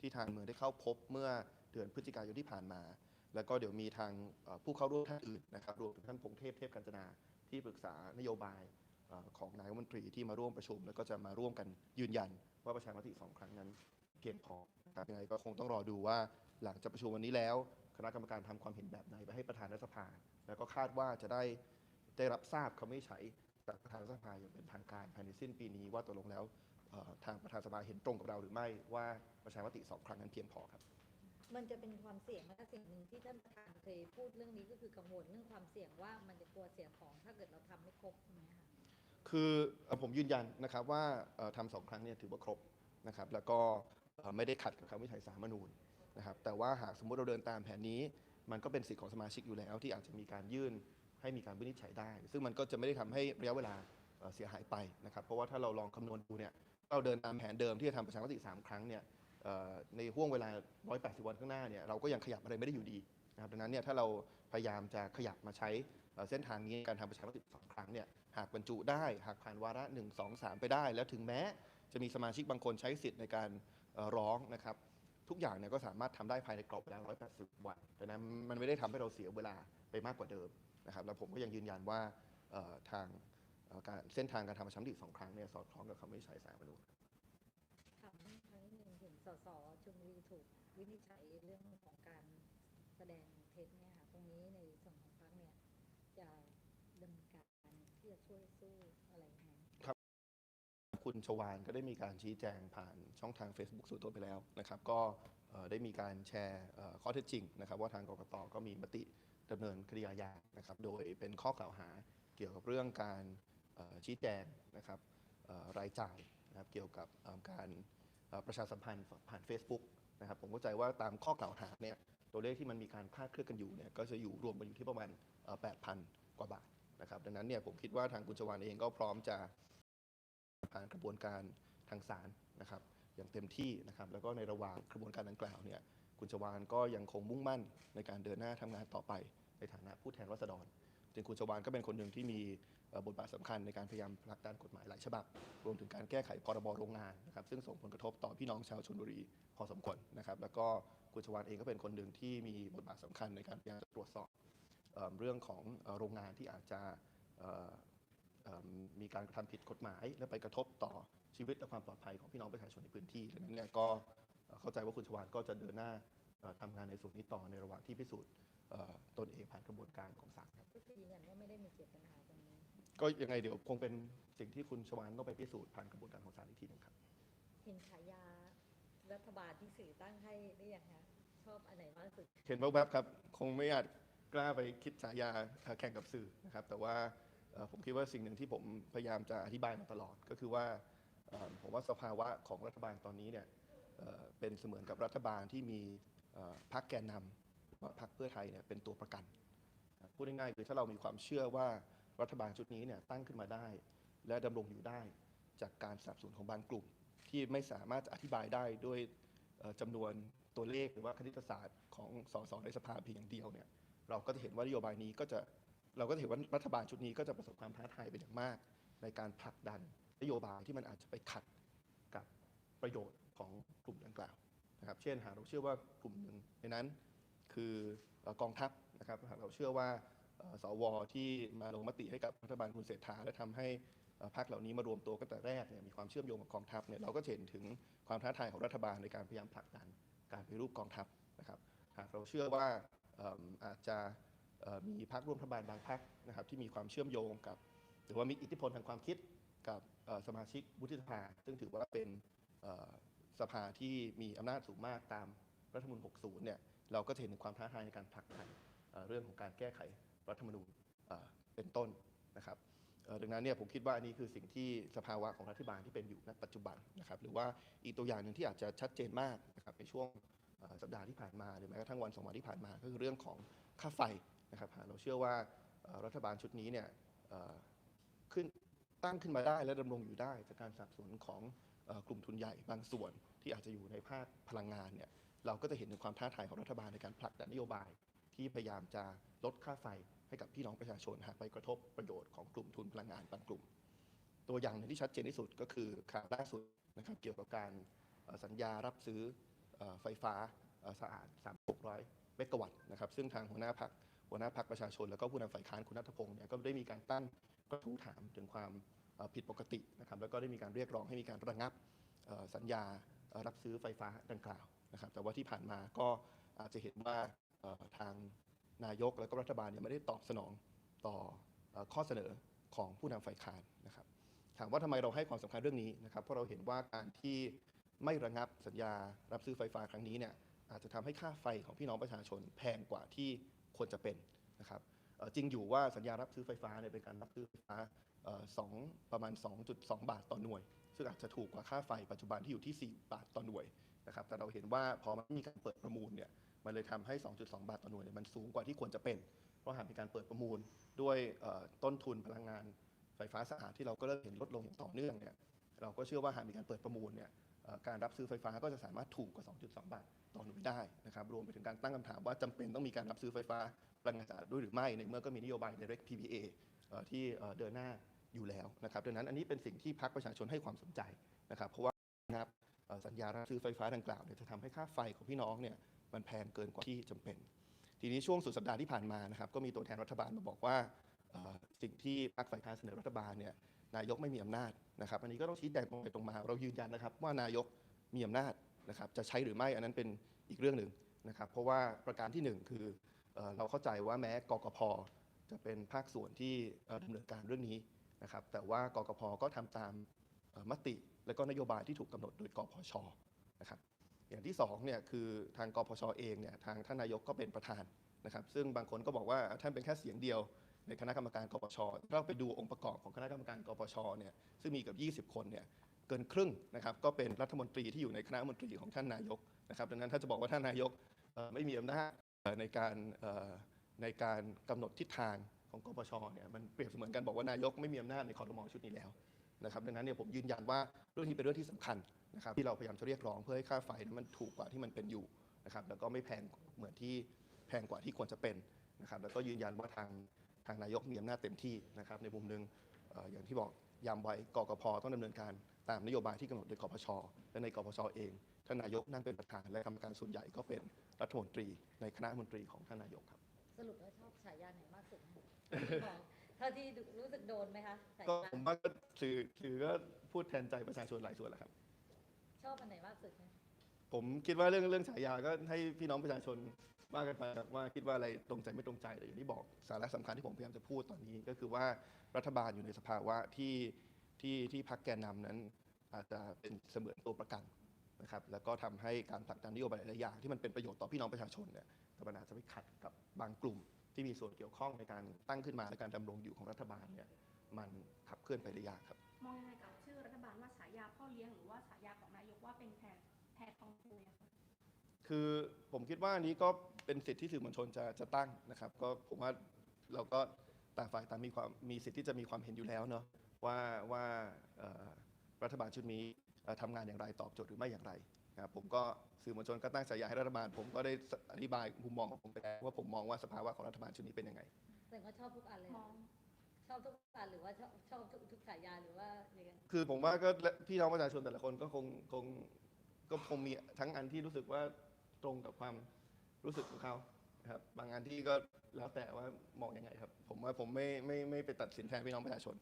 ที่ทางเมืองได้เข้าพบเมื่อเดือนพฤศจิกายนที่ผ่านมา แล้วก็เดี๋ยวมีทางผู้เข้าร่วมท่านอื่นนะครับรวมถึงท่านพงเทพเทพกัญจนาที่ปรึกษานโยบายของนายรัฐมนตรีที่มาร่วมประชุม แล้วก็จะมาร่วมกันยืนยัน ว่าประชามติสองครั้งนั้นเพียงพอนะครับยังไงก็คงต้องรอดูว่าหลังจากประชุมวันนี้แล้ว คณะกรรมการทำความเห็นแบบไหนไปให้ประธานรัฐสภา แล้วก็คาดว่าจะได้ได้รับทราบคำวินิจฉัยจากประธานรัฐสภาอย่างเป็นทางการภายในสิ้นปีนี้ว่าตกลงแล้ว ทางประธานสภาเห็นตรงกับเราหรือไม่ว่าประชามติสองครั้งนั้นเพียงพอครับ มันจะเป็นความเสี่ยงและสิ่งหนึ่งที่ท่านประธานเคยพูดเรื่องนี้ก็คือกังวลเรื่องความเสี่ยงว่ามันจะกลัวเสียของถ้าเกิดเราทำไม่ครบใช่ไหมคะคือเอ่อผมยืนยันนะครับว่าเอ่อทำสองครั้งเนี่ยถือว่าครบนะครับ แล้วก็เอ่อไม่ได้ขัดกับคำวินิจฉัยสาลรฐธรรมนูญนะครับ แต่ว่าหากสมมุติเราเดินตามแผนนี้ มันก็เป็นสิทธิของสมาชิกอยู่แล้ว ที่อาจจะมีการยื่นให้มีการวินิจฉัยได้ ซึ่งมันก็จะไม่ได้ทำให้ระยะเวลาเอ่อเสียหายไปนะครับ เพราะว่าถ้าเราลองคำนวณดูเนี่ย เราเดินตามแผนเดิมที่จะทำประชามติสามครั้งเนี่ยในห่วงเวลา 180 วันข้างหน้าเนี่ยเราก็ยังขยับอะไรไม่ได้อยู่ดีนะครับดังนั้นเนี่ยถ้าเราพยายามจะขยับมาใช้เส้นทางนี้การทำประชามติสองครั้งเนี่ยหากบรรจุได้หากผ่านวาระ 1 2 3 ไปได้ แล้วถึงแม้จะมีสมาชิกบางคนใช้สิทธิ์ในการร้องนะครับทุกอย่างเนี่ยก็สามารถทำได้ภายในกรอบเวลา 180 วันดังนั้นมันไม่ได้ทำให้เราเสียเวลาไปมากกว่าเดิมนะครับ แล้วผมก็ยังยืนยันว่าทาง เอ่อการเส้นทางการทำประชามติสองครั้งเนี่ยสอดคล้องกับคำวินิจฉัยสารรัฐธรรมนูญถามครั้งหนึ่งเห็นสสชลบุรีถูกวินิจฉัยเรื่องของการแสดงเท็จเนี่ยค่ะตรงนี้ในส่วนของพรรคเนี่ยจะดำเนินการที่จะช่วยสู้อะไรยังไง คุณชวานก็ได้มีการชี้แจงผ่านช่องทาง Facebook ส่วนตัวไปแล้วนะครับ ก็เอ่อได้มีการแชร์เอ่อข้อเท็จจริงนะครับ ว่าทางกกตก็มีมติดำเนินคดีอาญานะครับ โดยเป็นข้อกล่าวหาเกี่ยวกับเรื่องการเอ่อ ชี้แจงนะครับรายจ่ายนะครับเกี่ยวกับการประชาสัมพันธ์ผ่าน Facebook นะครับผมเข้าใจว่าตามข้อกล่าวหาเนี่ยตัวเลขที่มันมีการคลาดเคลื่อนกันอยู่เนี่ยก็จะอยู่รวมกันอยู่ที่ประมาณ 8,000 กว่าบาทนะครับดังนั้นเนี่ยผมคิดว่าทางคุณชวานเองก็พร้อมจะผ่านกระบวนการทางศาลนะครับอย่างเต็มที่นะครับแล้วก็ในระหว่างกระบวนการดังกล่าวเนี่ยคุณชวานก็ยังคงมุ่งมั่นในการเดินหน้าทำงานต่อไปในฐานะผู้แทนราษฎร จึงคุณชวานก็เป็นคนหนึ่งที่มีบทบาทสำคัญในการพยายามผลักดันกฎหมายหลายฉบับ รวมถึงการแก้ไขพรบโรงงานนะครับซึ่งส่งผลกระทบต่อพี่น้องชาวชนบุรีพอสมควรนะครับ แล้วก็คุณชวานเองก็เป็นคนหนึ่งที่มีบทบาทสำคัญในการพยายามตรวจสอบเอเรื่องของโรงงานที่อาจจะมีการกระทำผิดกฎหมาย และไปกระทบต่อชีวิตและความปลอดภัยของพี่น้องประชาชนในพื้นที่ดังนั้นเนี่ยก็เข้าใจว่าคุณชวานก็จะเดินหน้าเอ่อทำงานในส่วนนี้ต่อในระหว่างที่พิสูจน์ ตนเองผ่านกระบวนการของศาลครับก็คือยืนยันว่าไม่ได้มีเจตนาตรงนี้ ก็ยังไงเดี๋ยวคงเป็นสิ่งที่คุณชวานต้องไปพิสูจน์ผ่านกระบวนการของศาลอีกทีหนึงครับ เห็นฉายารัฐบาลที่สื่อตั้งให้ได้ยังคะชอบอันไหนมากที่สุด เห็นแวบๆครับ คงไม่อาจกล้าไปคิดฉายาเอ่อแข่งกับสื่อนะครับ แต่ว่าเอ่อผมคิดว่าสิ่งหนึ่งที่ผมพยายามจะอธิบายมาตลอด ก็คือว่าเอ่อผมว่าสภาวะของรัฐบาลตอนนี้เนี่ยเอ่อเป็นเสมือนกับรัฐบาลที่มีเอ่อพรรคแกนนำ ว่าพรรคเพื่อไทยเนี่ยเป็นตัวประกัน พูดง่ายๆคือถ้าเรามีความเชื่อว่ารัฐบาลชุดนี้เนี่ยตั้งขึ้นมาได้ และดำรงอยู่ได้จากการสนับสนุนของบางกลุ่ม ที่ไม่สามารถจะอธิบายได้ด้วยเอ่อจำนวนตัวเลขหรือว่าคณิตศาสตร์ของสสในสภาเพียงอย่างเดียวเนี่ยเราก็จะเห็นว่านโยบายนี้ก็จะเราก็จะเห็นว่ารัฐบาลชุดนี้ก็จะประสบความท้าทายเป็นอย่างมาก ในการผลักดันนโยบายที่มันอาจจะไปขัดกับประโยชน์ของกลุ่มดังกล่าวนะครับ เช่นหากเราเชื่อว่ากลุ่มหนึ่งในนั้น คือกองทัพนะครับหากเราเชื่อว่าสวที่มาลงมติให้กับรัฐบาลคุณเศรษฐาและทำให้พรรคเหล่านี้มารวมตัวกันแต่แรกเนี่ยมีความเชื่อมโยงกับกองทัพเนี่ยเราก็เห็นถึงความท้าทายของรัฐบาลในการพยายามผลักดันการปฏิรูปกองทัพนะครับหากเราเชื่อว่าอาจจะมีพรรคร่วมรัฐบาลบางพรรคนะครับที่มีความเชื่อมโยงกับ หรือว่ามีอิทธิพลทางความคิดกับสมาชิกวุฒิสภา ซึ่งถือว่าเป็นสภาที่มีอำนาจสูงมากตาม รัฐธรรมนูญ 60 เนี่ยเราก็จะเห็นถึงความท้าทายในการผลักดันเรื่องของการแก้ไขรัฐธรรมนูญเป็นต้นนะครับดังนั้นเนี่ยผมคิดว่าอันนี้คือสิ่งที่สภาวะของรัฐบาลที่เป็นอยู่ณปัจจุบันนะครับหรือว่าอีกตัวอย่างหนึ่งที่อาจจะชัดเจนมากนะครับในช่วงสัปดาห์ที่ผ่านมาหรือแม้กระทั่งวันสองวันที่ผ่านมาก็คือเรื่องของค่าไฟนะครับเราเชื่อว่ารัฐบาลชุดนี้เนี่ยขึ้นตั้งขึ้นมาได้และดำรงอยู่ได้จากการสนับสนุนของกลุ่มทุนใหญ่บางส่วนที่อาจจะอยู่ในภาคพลังงานเนี่ย เราก็จะเห็นถึงความท้าทายของรัฐบาลในการผลักดันนโยบาย ที่พยายามจะลดค่าไฟให้กับพี่น้องประชาชนหากไปกระทบประโยชน์ของกลุ่มทุนพลังงานบางกลุ่ม ตัวอย่างหนึ่งที่ชัดเจนที่สุดก็คือข่าวล่าสุดนะครับเกี่ยวกับการสัญญารับซื้อไฟฟ้าเอ่อสะอาด 3,600 เมกะวัตต์นะครับซึ่งทางหัวหน้าพักหัวหน้าพักประชาชน แล้วก็ผู้นำฝ่ายค้านคุณนัทพงศ์เนี่ยก็ได้มีการตั้งกระทู้ถามถึงความผิดปกตินะครับแล้วก็ได้มีการเรียกร้องให้มีการระงับสัญญารับซื้อไฟฟ้าดังกล่าว นะครับแต่ว่าที่ผ่านมาก็อาจจะเห็นว่าทางนายกและก็รัฐบาลเนี่ยไม่ได้ตอบสนองต่อข้อเสนอของผู้นำฝ่ายค้านนะครับ ถามว่าทำไมเราให้ความสำคัญเรื่องนี้นะครับเพราะเราเห็นว่าการที่ไม่ระงับสัญญารับซื้อไฟฟ้าครั้งนี้เนี่ยอาจจะทำให้ค่าไฟของพี่น้องประชาชนแพงกว่าที่ควรจะเป็นนะครับจริงอยู่ว่าสัญญารับซื้อไฟฟ้าเนี่ยเป็นการรับซื้อไฟฟ้าสองประมาณ 2.2 บาทต่อหน่วย ซึ่งอาจจะถูกกว่าค่าไฟปัจจุบันที่อยู่ที่ 4 บาทต่อหน่วย นะครับแต่เราเห็นว่าพอมันมีการเปิดประมูลเนี่ยมันเลยทำให้ 2.2 บาทต่อหน่วยเนี่ยมันสูงกว่าที่ควรจะเป็น เพราะหากมีการเปิดประมูลด้วยต้นทุนพลังงานไฟฟ้าสะอาดที่เราก็เริ่มเห็นลดลงอย่างต่อเนื่องเนี่ยเราก็เชื่อว่าหากมีการเปิดประมูลเนี่ยการรับซื้อไฟฟ้าก็จะสามารถถูกกว่า 2.2 บาทต่อหน่วยได้นะครับรวมไปถึงการตั้งคำถามว่าจำเป็นต้องมีการรับซื้อไฟฟ้าพลังงานสะอาดด้วยหรือไม่ในเมื่อก็มีนโยบาย direct PPA เอที่เดินหน้าอยู่แล้วนะครับดังนั้นอันนี้เป็นสิ่งที่พรรคประชาชนให้ความสนใจนะครับเพราะว่านะครับ สัญญารับซื้อไฟฟ้าดังกล่าวเนี่ยจะทำให้ค่าไฟของพี่น้องเนี่ยมันแพงเกินกว่าที่จำเป็น ทีนี้ช่วงสุดสัปดาห์ที่ผ่านมานะครับก็มีตัวแทนรัฐบาลมาบอกว่าสิ่งที่พรรคฝ่ายค้านเสนอรัฐบาลเนี่ยนายกไม่มีอำนาจนะครับอันนี้ก็ต้องชี้แจงตรงไปตรงมา เรายืนยันนะครับว่านายกมีอำนาจนะครับจะใช้หรือไม่อันนั้นเป็นอีกเรื่องหนึ่งนะครับเพราะว่าประการที่หนึ่งคือเออเราเข้าใจว่าแม้กกพจะเป็นภาคส่วนที่เอ่อดำเนินการเรื่องนี้นะครับแต่ว่ากกพก็ทำตาม มติและก็นโยบายที่ถูกกำหนดโดยกพชนะครับอย่างที่สองเนี่ยคือทางกพชเองเนี่ยทางท่านนายกก็เป็นประธานนะครับ ซึ่งบางคนก็บอกว่าท่านเป็นแค่เสียงเดียวในคณะกรรมการกปชถ้าเราไปดูองค์ประกอบของคณะกรรมการกปชเนี่ยซึ่งมีเกับ 20 คนเนี่ยเกินครึ่งนะครับก็เป็นรัฐมนตรีที่อยู่ในคณะมนตรีของท่านนายกนะครับดังนั้นถ้าจะบอกว่าท่านนายกไม่มีอำนาจในการในการกำหนดทิศทางของกปชเนี่ยมันเปรียบเสมือนกันบอกว่านายกไม่มีอำนาจในคอรมอชุดนี้แล้ว นะครับดังนั้นเนี่ยผมยืนยันว่าเรื่องนี้เป็นเรื่องที่สำคัญนะครับที่เราพยายามจะเรียกร้องเพื่อให้ค่าไฟนั้นมันถูกกว่าที่มันเป็นอยู่นะครับแล้วก็ไม่แพงเหมือนที่แพงกว่าที่ควรจะเป็นนะครับแล้วก็ยืนยันว่าทางทางนายกมีอำนาจเต็มที่นะครับในมุมหนึ่งเอ่ออย่างที่บอกย้ำไว้กกพต้องดำเนินการตามนโยบายที่กำหนดโดยกพชและในกพชเองท่านนายกนั่งเป็นประธานและกรรมการส่วนใหญ่ก็เป็นรัฐมนตรีในคณะรัฐมนตรีของท่านนายกครับ สรุปแล้วชอบฉายาไหนมากสุดคะของ เท่าที่ดูรู้สึกโดนไหมคะฉาก็ยาผมว่าก็สื่อสื่อก็พูดแทนใจประชาชนหลายส่วนแหละครับ ชอบอันไหนมากสุดคะผมคิดว่าเรื่องเรื่องฉายาก็ให้พี่น้องประชาชนว่ากันไปครับว่าคิดว่าอะไรตรงใจไม่ตรงใจแต่อย่างที่บอกสาระสำคัญที่ผมพยายามจะพูดตอนนี้ ก็คือว่ารัฐบาลอยู่ในสภาวะที่ที่ที่พรรคแกนนำนั้น อาจจะเป็นเสมือนตัวประกันนะครับแล้วก็ทำให้การผลักดันนโยบายหลายๆอย่างที่มันเป็นประโยชน์ต่อพี่น้องประชาชนเนี่ยแต่มันอาจจะไปขัดกับบางกลุ่ม ที่มีส่วนเกี่ยวข้องในการตั้งขึ้นมาและการดำรงอยู่ของรัฐบาลเนี่ยมันขับเคลื่อนไปได้ยากครับ มองยังไงกับชื่อรัฐบาลว่าฉายาพ่อเลี้ยงหรือว่าฉายาของนายกว่าเป็นแพรแพรทองฟูเนี่ยค่ะคือผมคิดว่าอันนี้ก็เป็นสิทธิที่สื่อมวลชนจะจะตั้งนะครับ ก็ผมว่าเราก็ต่างฝ่ายต่างมีความมีสิทธิ์ที่จะมีความเห็นอยู่แล้วเนาะว่าว่าเอ่อรัฐบาลชุดนี้เอ่อทำงานอย่างไรตอบโจทย์หรือไม่อย่างไร นะครับผมก็สื่อมวลชนก็ตั้งฉายาให้รัฐบาล ผมก็ได้อธิบายมุมมองของผมไปแล้วว่าผมมองว่าสภาวะของรัฐบาลชุดนี้เป็นยังไงแต่ก็ชอบทุกอันเลยมองชอบทุกอันหรือว่าชอบชอบทุกทุกฉายาหรือว่ายังไงคือผมว่าก็และพี่น้องประชาชนแต่ละคนก็คงคงก็คงมีทั้งอันที่รู้สึกว่าตรงกับความรู้สึกของเขานะครับบางอันที่ก็แล้วแต่ว่ามองยังไงครับ ผมว่าผมไม่ไม่ไม่ไปตัดสินแทนพี่น้องประชาชน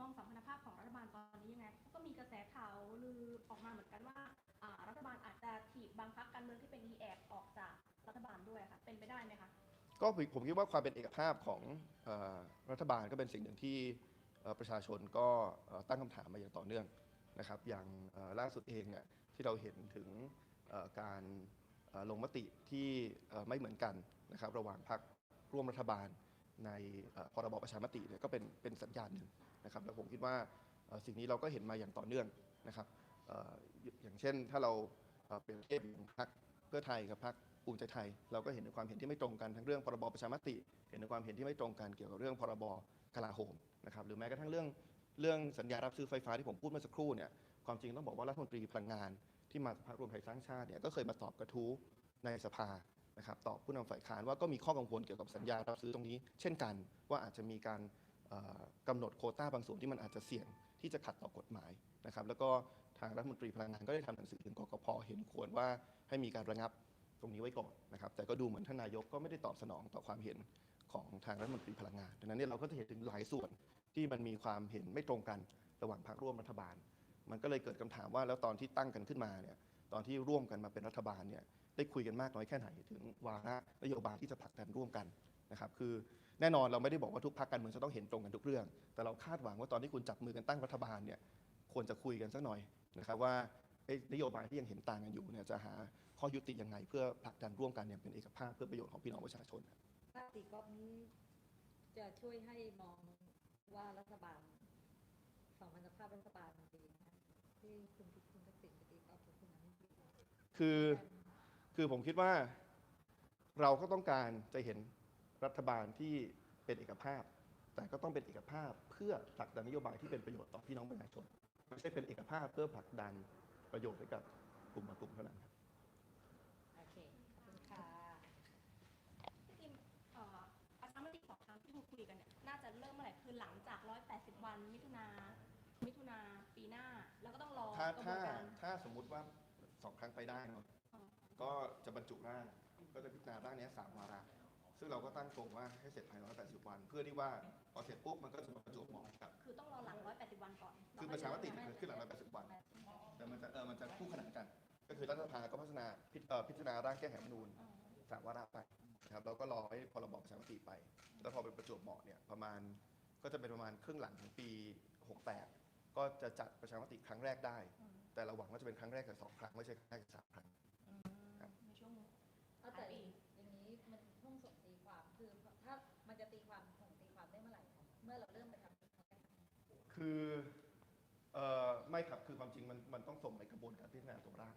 มองสัมพันธภาพของรัฐบาลตอนนี้ยังไง ก็มีกระแสข่าวลือออก ด้วยค่ะ เป็นไปได้ไหมคะ ก็ผมคิดว่าความเป็นเอกภาพของอรัฐบาลก็เป็นสิ่งหนึ่งที่ประชาชนก็ตั้งคำถามมาอย่างต่อเนื่องนะครับ อย่างล่าสุดเองเนี่ยที่เราเห็นถึงการลงมติที่ไม่เหมือนกันนะครับ ระหว่างพรรคร่วมรัฐบาลในพรบประชามติเนี่ยก็เป็นเป็นสัญญาณหนึ่งนะครับแล้วผมคิดว่าสิ่งนี้เราก็เห็นมาอย่างต่อเนื่องนะครับอย่างเช่นถ้าเราเปรียบเทียบอย่พรรคเพื่อไทยกับพรรค ภูมิใจไทย เราก็เห็นในความเห็นที่ไม่ตรงกันทั้งเรื่องพรบประชามติ เห็นในความเห็นที่ไม่ตรงกันเกี่ยวกับเรื่องพรบกลาโหมนะครับหรือแม้กระทั่งเรื่องเรื่องสัญญารับซื้อไฟฟ้าที่ผมพูดเมื่อสักครู่เนี่ยความจริงต้องบอกว่ารัฐมนตรีพลังงาน ที่มาจากพรรครวมไทยสร้างชาติเนี่ยก็เคยมาตอบกระทู้ในสภานะครับตอบผู้นำฝ่ายค้านว่าก็มีข้อกังวลเกี่ยวกับสัญญารับซื้อตรงนี้ เช่นกันว่าอาจจะมีการเอ่อกำหนดโคต้าบางส่วนที่มันอาจจะเสี่ยงที่จะขัดต่อกฎหมายนะครับแล้วก็ทางรัฐมนตรีพลังงานก็ได้ทำหนังสือถึงกกพเห็นควรว่าให้มีการระงับ ตรงนี้ไว้ก่อนนะครับแต่ก็ดูเหมือนท่านนายกก็ไม่ได้ตอบสนองต่อความเห็นของทางรัฐมนตรีพลังงานดังนั้นเนี่ยเราก็จะเห็นถึงหลายส่วนที่มันมีความเห็นไม่ตรงกันระหว่างพรรคร่วมรัฐบาล มันก็เลยเกิดคำถามว่าแล้วตอนที่ตั้งกันขึ้นมาเนี่ยตอนที่ร่วมกันมาเป็นรัฐบาลเนี่ยได้คุยกันมากน้อยแค่ไหนถึงวาระนโยบายที่จะผลักดันร่วมกันนะครับคือแน่นอนเราไม่ได้บอกว่าทุกพรรคการเมืองจะต้องเห็นตรงกันทุกเรื่อง แต่เราคาดหวังว่าตอนที่คุณจับมือกันตั้งรัฐบาลเนี่ยควรจะคุยกันสักหน่อยนะครับว่า นโยบายที่ยังเห็นต่างกันอยู่เนี่ยจะหาข้อยุติยังไง เพื่อผลักดันร่วมกันอย่างเป็นเอกภาพเพื่อประโยชน์ของพี่น้องประชาชนถ้าตีกอล์ฟนี้จะช่วยให้มองว่ารัฐบาลสองพันธภาพรัฐบาลดีนะที่คุณพิคุณทักษิณไปตีกอล์ฟกับคุณนุทินคือคือผมคิดว่าเราก็ต้องการจะเห็นรัฐบาลที่เป็นเอกภาพ แต่ก็ต้องเป็นเอกภาพเพื่อผลักดันนโยบายที่เป็นประโยชน์ต่อพี่น้องประชาชนไม่ใช่เป็นเอกภาพเพื่อผลักดัน ประโยชน์ให้กับกลุ่มบางกลุ่มเท่านั้นครับ โอเค ขอบคุณค่ะพี่ติมเอ่อประชามติสองครั้งที่คุยกันเนี่ย น่าจะเริ่มเมื่อไหร่ คือหลังจาก 180 วัน มิถุนา มิถุนาปีหน้า แล้วก็ต้องรอถ้ากระบวถ้านการถ้าสมมุติว่าสองครั้งไปได้เนอะอ๋อก็จะบรรจุร่างก็จะพิจารณาร่างเนี้ยสามวาระซึ่งเราก็ตั้งตรงว่าให้เสร็จภายใน180 วัน เพื่อที่ว่าพอเสร็จปุ๊บมันก็จะมาประจวบเหมาะกับ คือต้องรอหลัง 180 วันก่อนคือประชามติเนี่ยเกิดขึ้นหลัง180วัน แต่มันจะเออมันจะคู่ขนานกัน ก็คือรัฐสภาก็พิจารณาพิจเอ่อพิจารณาร่างแก้ไขรัฐธรรมนูญอ๋อสามวาระไปนะครับเราก็รอให้พรบประชามติไป แล้วพอเป็นประจวบเหมาะเนี่ยประมาณก็จะเป็นประมาณครึ่งหลังของปี68ก็จะจัดประชามติครั้งแรกได้อืมแต่เราหวังว่าจะเป็นครั้งแรกกับสองครั้งไม่ใช่ครั้งแรกกับสามครั้งอืมครับในช่วง เอาแต่อย่างนี้มันห้องส่งตีความคือถ้ามันจะตีความส่งตีความได้เมื่อไหร่คะเมื่อเราเริ่มไปทำครั้งแรกคือ เอ่อไม่ครับคือความจริงมันมันต้องส่งในกระบวนการพิจารณาตัวร่าง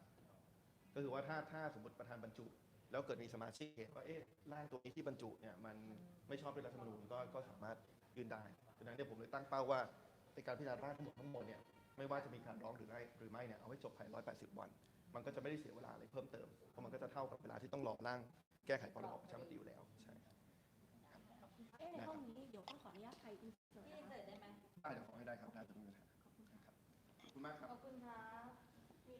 ก็คือว่าถ้าถ้าสมมติประธานบรรจุ แล้วเกิดมีสมาชิกเห็นว่าเอ๊ะร่างตัวนี้ที่บรรจุเนี่ยมันไม่ชอบด้วยรัฐธรรมนูญก็ก็สามารถยื่นได้ดังนั้นเนี่ยผมเลยตั้งเป้าว่าในการพิจารณาร่างทั้งหมดทั้งหมดเนี่ยไม่ว่าจะมีการร้องหรือไม่หรือไม่เนี่ยเอาให้จบภายใน180 วัน มันก็จะไม่ได้เสียเวลาอะไรเพิ่มเติมเพราะมันก็จะเท่ากับเวลาที่ต้องรอร่างแก้ไขพรบประชามติอยู่แล้วใช่เอ๊ะในห้องนี้เดี๋ยวต้องขออนุญาตไทยอินเสิร์ตพี่นะคะเสิร์ตได้ไหมได้เดี๋ยวขอให้ได้ครับได้จะไม่มีปัญหาครับขอบ คุณมากครับ ขอบคุณครับ